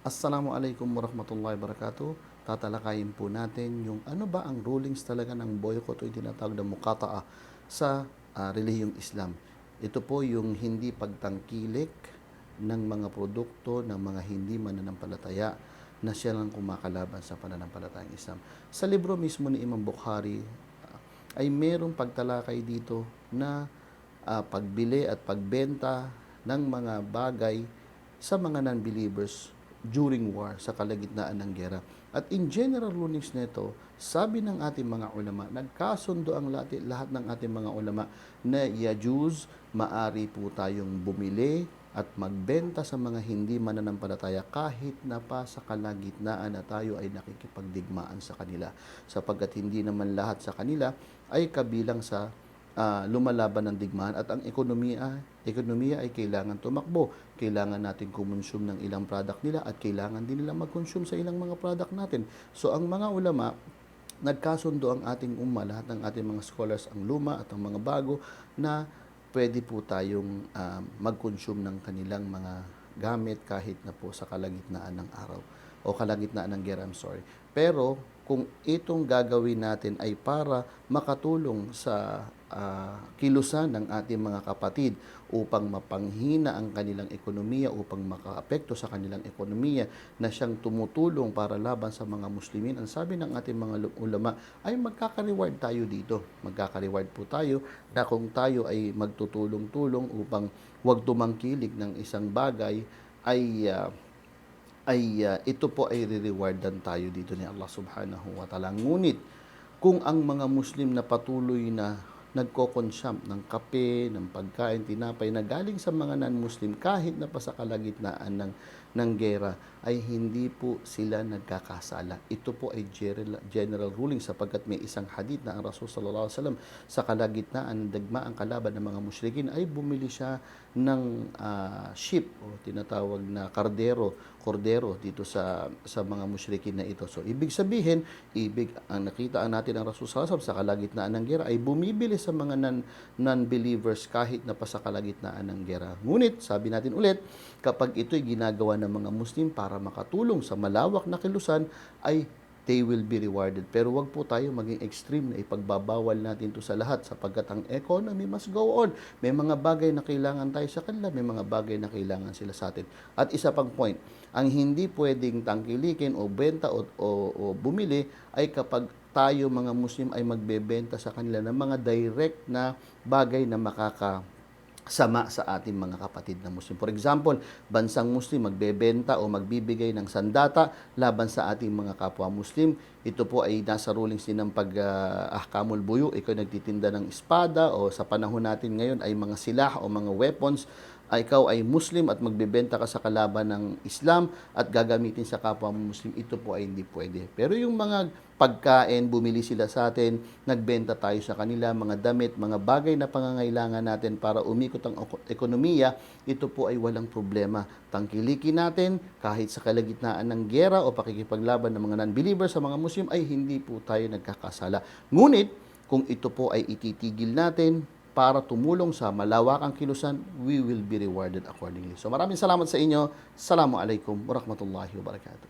Assalamualaikum warahmatullahi wabarakatuh. Tatalakayin po natin yung ano ba ang rulings talaga ng boycott o tinatawag na mukata'a sa ah, relihiyong Islam. Ito po yung hindi pagtangkilik ng mga produkto ng mga hindi mananampalataya na siya lang kumakalaban sa pananampalatayang Islam. Sa libro mismo ni Imam Bukhari ah, ay merong pagtalakay dito na ah, pagbili at pagbenta ng mga bagay sa mga non-believers during war sa kalagitnaan ng gera. At in general rulings nito, sabi ng ating mga ulama, nagkasundo ang lahat, lahat ng ating mga ulama na yajuz, maari po tayong bumili at magbenta sa mga hindi mananampalataya kahit na pa sa kalagitnaan na tayo ay nakikipagdigmaan sa kanila sapagkat hindi naman lahat sa kanila ay kabilang sa ah, lumalaban ng digmaan at ang ekonomiya ekonomiya ay kailangan tumakbo kailangan natin kumonsume ng ilang product nila at kailangan din nila mag-consume sa ilang mga product natin so ang mga ulama nagkasundo ang ating umma lahat ng ating mga scholars ang luma at ang mga bago na pwede po tayong ah, mag-consume ng kanilang mga gamit kahit na po sa kalagitnaan ng araw o kalagitnaan ng gera, I'm sorry. Pero kung itong gagawin natin ay para makatulong sa ah, kilusan ng ating mga kapatid upang mapanghina ang kanilang ekonomiya, upang makaapekto sa kanilang ekonomiya na siyang tumutulong para laban sa mga muslimin. Ang sabi ng ating mga ulama ay magkaka-reward tayo dito. Magkaka-reward po tayo na kung tayo ay magtutulong-tulong upang huwag tumangkilik ng isang bagay ay ah, ay ah, ito po ay re-rewardan tayo dito ni Allah subhanahu wa ta'ala. Ngunit, kung ang mga Muslim na patuloy na nagkokonsyam ng kape, ng pagkain, tinapay na galing sa mga non-Muslim kahit na pa sa kalagitnaan ng, ng gera ay hindi po sila nagkakasala. Ito po ay general, ruling sapagkat may isang hadith na ang Rasul sallallahu alaihi wasallam sa kalagitnaan ng dagmaang kalaban ng mga musyrikin ay bumili siya ng ah, sheep o tinatawag na kardero, kordero dito sa sa mga musyrikin na ito. So ibig sabihin, ibig ang nakita natin ang Rasul sallallahu alaihi wasallam sa kalagitnaan ng gera ay bumibili sa mga non non-believers kahit na pa sa kalagitnaan ng gera. Ngunit sabi natin ulit, kapag ito'y ginagawa ng mga Muslim para makatulong sa malawak na kilusan ay they will be rewarded. Pero wag po tayo maging extreme na ipagbabawal natin to sa lahat sapagkat ang economy must go on. May mga bagay na kailangan tayo sa kanila, may mga bagay na kailangan sila sa atin. At isa pang point, ang hindi pwedeng tangkilikin o benta o, o, o bumili ay kapag tayo mga Muslim ay magbebenta sa kanila ng mga direct na bagay na makaka sama sa ating mga kapatid na Muslim. For example, bansang Muslim magbebenta o magbibigay ng sandata laban sa ating mga kapwa Muslim. Ito po ay nasa rulings din ng pag-ahkamul buyo. Ikaw nagtitinda ng espada o sa panahon natin ngayon ay mga silah o mga weapons ay ikaw ay Muslim at magbebenta ka sa kalaban ng Islam at gagamitin sa kapwa mo Muslim, ito po ay hindi pwede. Pero yung mga pagkain, bumili sila sa atin, nagbenta tayo sa kanila, mga damit, mga bagay na pangangailangan natin para umikot ang ekonomiya, ito po ay walang problema. Tangkilikin natin kahit sa kalagitnaan ng gera o pakikipaglaban ng mga non-believers sa mga Muslim ay hindi po tayo nagkakasala. Ngunit, kung ito po ay ititigil natin, para tumulong sa malawakang kilusan, we will be rewarded accordingly. So maraming salamat sa inyo. Assalamualaikum warahmatullahi wabarakatuh.